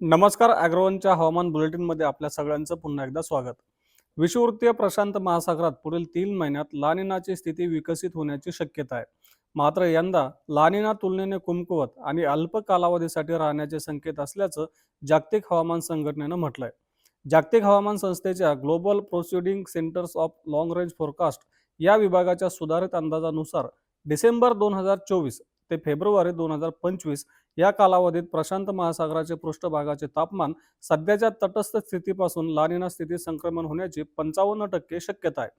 नमस्कार अॅग्रोवनच्या हवामान बुलेटिनमध्ये आपल्या सगळ्यांचं पुन्हा एकदा स्वागत. विषुववृत्तीय प्रशांत महासागरात पुढील तीन महिन्यात लानिनाची स्थिती विकसित होण्याची शक्यता आहे. मात्र यंदा लानिना तुलनेने कुमकुवत आणि अल्प कालावधीसाठी राहण्याचे संकेत असल्याचं जागतिक हवामान संघटनेनं म्हटलंय. जागतिक हवामान संस्थेच्या global proceeding centres of long range forecast या विभागाच्या सुधारित अंदाजानुसार डिसेंबर दोन हजार चोवीस ते फेब्रुवारी दोन हजार पंचवीस या कालावधीत प्रशांत महासागराचे पृष्ठभागाचे तापमान सध्याच्या तटस्थ स्थितीपासून लानिना स्थिती संक्रमण होण्याची पंचावन्न टक्के शक्यता आहे.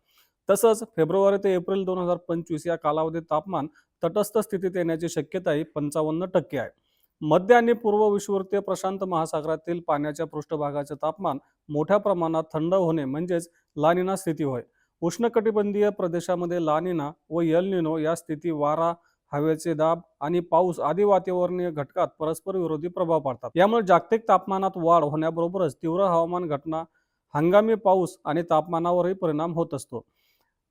तसंच फेब्रुवारी ते एप्रिल दोन हजार पंचवीस या कालावधीत तापमान तटस्थ स्थितीत येण्याची शक्यताही पंचावन्न टक्के आहे. मध्य आणि पूर्व विषुववृत्तीय प्रशांत महासागरातील पाण्याच्या पृष्ठभागाचे तापमान मोठ्या प्रमाणात थंड होणे म्हणजेच लानिना स्थिती होय. उष्णकटिबंधीय प्रदेशामध्ये लानिना व यलनिनो या स्थिती वारा हवेचे दाब आणि पाऊस आदी वातावरणीय घटकात परस्पर विरोधी प्रभाव पाडतात. यामुळे जागतिक तापमानात वाढ होण्याबरोबरच तीव्र हवामान घटना हंगामी पाऊस आणि तापमानावरही परिणाम होत असतो.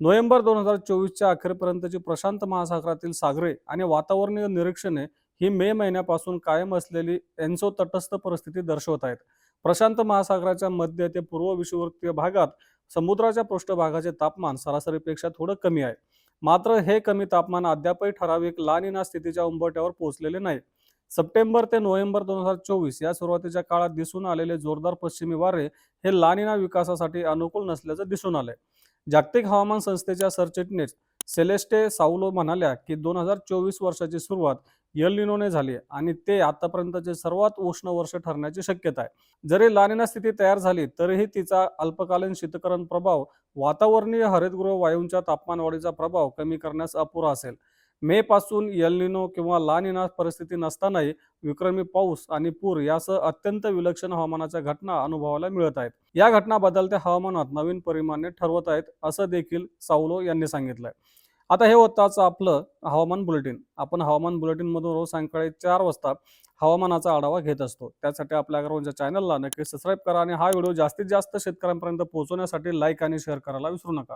नोव्हेंबर दोन हजार चोवीसच्या अखेरपर्यंतची प्रशांत महासागरातील सागरे आणि वातावरणीय निरीक्षणे ही मे महिन्यापासून कायम असलेली एन्सो तटस्थ परिस्थिती दर्शवत आहेत. प्रशांत महासागराच्या मध्य ते पूर्व विषुववृत्तीय भागात समुद्राच्या पृष्ठभागाचे तापमान सरासरीपेक्षा थोडं कमी आहे. मात्र हे कमी तापमान अद्यापही ठराविक लानिना स्थितीच्या उंबरट्यावर पोहोचलेले नाही. सप्टेंबर ते नोव्हेंबर दोन हजार चोवीस या सुरुवातीच्या काळात दिसून आलेले जोरदार पश्चिमी वारे हे लानिना विकासासाठी अनुकूल नसल्याचं दिसून आलंय. जागतिक हवामान संस्थेच्या सरचिटणीस सेलेस्टे साऊलो म्हणाल्या की दोन हजार चोवीस वर्षाची सुरुवात यलिनोने झाली आणि ते आतापर्यंतचे सर्वात उष्ण वर्ष ठरण्याची शक्यता आहे. जरी लानिना स्थिती तयार झाली तरीही तिचा अल्पकालीन शीतकरण प्रभाव वातावरणीय हरितगृह वायूंच्या तापमानवाढीचा प्रभाव कमी करण्यास अपुरा असेल. मे पासून यलिनो किंवा लानिना परिस्थिती नसतानाही विक्रमी पाऊस आणि पूर यासह अत्यंत विलक्षण हवामानाच्या घटना अनुभवायला मिळत आहेत. या घटना बदलत्या हवामानात नवीन परिमाणे ठरवत आहेत असं देखील सावलो यांनी सांगितलंय. आता हे होताच आपलं हवामान बुलेटिन. आपण हवामान बुलेटिनमधून रोज सायंकाळी चार वाजता हवामानाचा आढावा घेत असतो. त्यासाठी आपल्या अग्रवालच्या चॅनलला नक्की सबस्क्राईब करा आणि हा व्हिडिओ जास्तीत जास्त शेतकऱ्यांपर्यंत पोहोचवण्यासाठी लाईक आणि शेअर करायला विसरू नका.